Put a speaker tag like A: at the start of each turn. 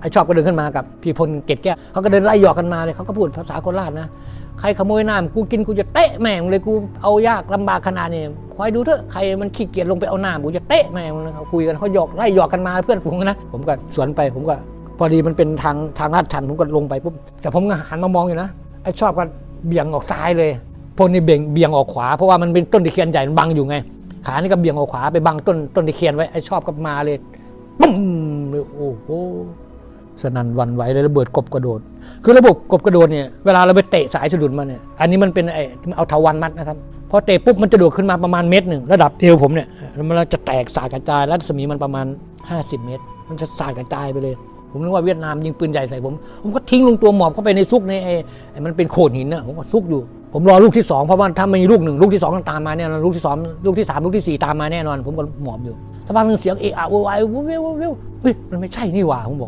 A: ไอ้ชอบก็เดินขึ้นมากับพี่พลเกตแก้วเขาก็เดินไล่หยอกกันมาเลยเขาก็พูดภาษาโคราชนะ ใครขโมยน้ำกูกินกูจะเตะแม่งเลยกูเอายากลำบากขนาดนี้คอยดูเถอะใครมันขี้เกียจลงไปเอาน้ำกูจะเตะแม่งเลยเขาคุยกันเขาหยอกไล่หยอกกันมาเพื่อนฝูงนะผมก็สวนไปผมก็พอดีมันเป็นทางทางลาดชันผมก็ลงไปปุ๊บแต่ผมก็หันมามองอยู่นะไอ้ชอบก็เบี่ยงออกซ้ายเลยพลนี่เบี่ยงเบี่ยงออกขวาเพราะว่ามันเป็นต้นตะเคียนใหญ่มันบังอยู่ไงขานี่ก็เบี่ยงออกขวาไปบังต้นต้นตะเคียนไว้ไอ้ชอบก็มาเลยปุ้มเลยโอ้โห สนั่นวันไหวเลยระเบิดกบกระโดด คือระบบกบกระโดดเนี่ยเวลาเราไปเตะสายสะดุดมาเนี่ยอันนี้มันเป็นไอ้เอาเทาวันมัดนะครับพอเตะปุ๊บมันจะโดดขึ้นมาประมาณเมตรหนึ่งระดับเอวผมเนี่ยมันจะแตกสากระจายรัศมีมันประมาณ 50 เมตร มันจะสากระจายไปเลย ผมนึกว่าเวียดนามยิงปืนใหญ่ใส่ผม ผมก็ทิ้งลงตัวหมอบเข้าไปในซุกในไอ้ไอมันเป็นโขดหินน่ะผมก็ซุกอยู่ ผมรอลูกที่สองเพราะว่าถ้าไม่มีลูกหนึ่งลูกที่สองต้องตามมาแน่นอนลูกที่สองลูกที่สามลูกที่สี่ตามมาแน่นอน ผมก็หมอบอยู่ถ้าบางเสียงเอะอะโวยวายวิววิววิวเฮ้ยมันไม่ใช่นี่หว่าผมบอก